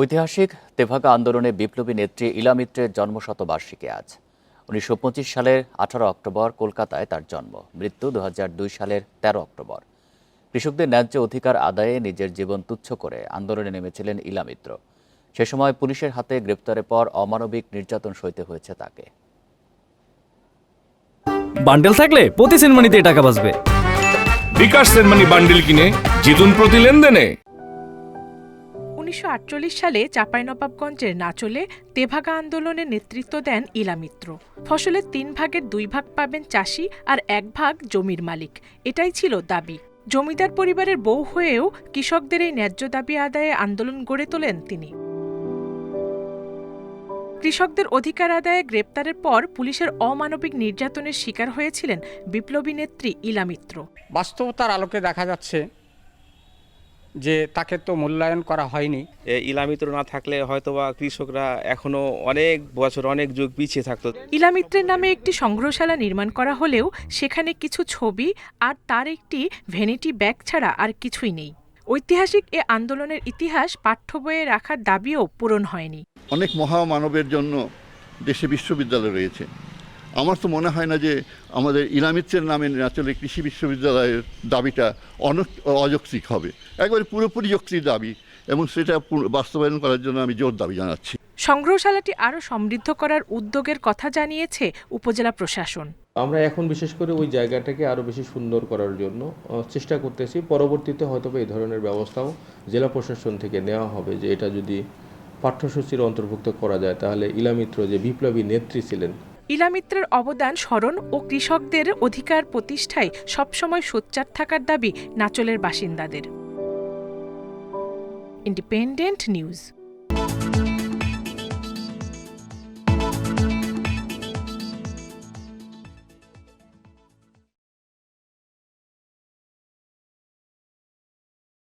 ঐতিহাসিক তেভাগা আন্দোলনে বিপ্লবী নেত্রী ইলা মিত্রের জন্মশতবার্ষিকী আজ। উনিশশো সালের আঠারো অক্টোবর কলকাতায় তার জন্ম। মৃত্যু দু সালের ১৩ অক্টোবর। কৃষকদের ন্যায্য অধিকার আদায়ে নিজের জীবন তুচ্ছ করে আন্দোলনে নেমেছিলেন ইলা মিত্র সে সময় পুলিশের হাতে গ্রেপ্তারের পর অমানবিক নির্যাতন সইতে হয়েছে তাকে। বান্ডেল থাকলে প্রতি সেনমানিতে টাকা বাঁচবে। বিকাশ সেনমানি বান্ডিল কিনে জিতুন প্রতি লেনদেনে। উনিশশো সালে চাঁপাইনবাবগঞ্জের নাচলে তেভাগা আন্দোলনে নেতৃত্ব দেন ইলা মিত্র ফসলের তিন ভাগের দুই ভাগ পাবেন চাষি আর এক ভাগ জমির মালিক। এটাই ছিল দাবি। জমিদার পরিবারের বউ হয়েও কৃষকদের এই ন্যায্য দাবি আদায়ে আন্দোলন গড়ে তোলেন তিনি। কৃষকদের অধিকার আদায়ে গ্রেপ্তারের পর পুলিশের অমানবিক নির্যাতনের শিকার হয়েছিলেন বিপ্লবী নেত্রী ইলা মিত্র বাস্তবতার আলোকে দেখা যাচ্ছে যে তাকে তো মূল্যায়ন করা হয়নি। ইলামিত্র না থাকলে হয়তোবা কৃষকরা এখনও অনেক বছর অনেক যুগ পিছিয়ে থাকতো। ইলা মিত্রের নামে একটি সংগ্রহশালা নির্মাণ করা হলেও সেখানে কিছু ছবি আর তার একটি ভ্যানিটি ব্যাগ ছাড়া আর কিছুই নেই। ঐতিহাসিক এ আন্দোলনের ইতিহাস পাঠ্য বইয়ে রাখার দাবিও পূরণ হয়নি। অনেক মহামানবের জন্য দেশে বিশ্ববিদ্যালয় রয়েছে। আমার তো মনে হয় না যে আমাদের ইলামিত্রের নামে আসলে কৃষি বিশ্ববিদ্যালয়ের দাবিটা অনেক অযৌক্তিক হবে। একবারে পুরোপুরি যৌক্তিক দাবি এবং সেটা পুরো- বাস্তবায়ন করার জন্য আমি জোর দাবি জানাচ্ছি। সংগ্রহশালাটি আরও সমৃদ্ধ করার উদ্যোগের কথা জানিয়েছে উপজেলা প্রশাসন। আমরা এখন বিশেষ করে ওই জায়গাটাকে আরও বেশি সুন্দর করার জন্য চেষ্টা করতেছি। পরবর্তীতে হয়তো এই ধরনের ব্যবস্থাও জেলা প্রশাসন থেকে নেওয়া হবে যে এটা যদি পাঠ্যসূচির অন্তর্ভুক্ত করা যায় তাহলে ইলামিত্র যে বিপ্লবী নেত্রী ছিলেন ইলা মিত্রের অবদান স্মরণ ও কৃষকদের অধিকার প্রতিষ্ঠায় সবসময় সোচ্চার থাকার দাবি নাচলের বাসিন্দাদের। Independent news.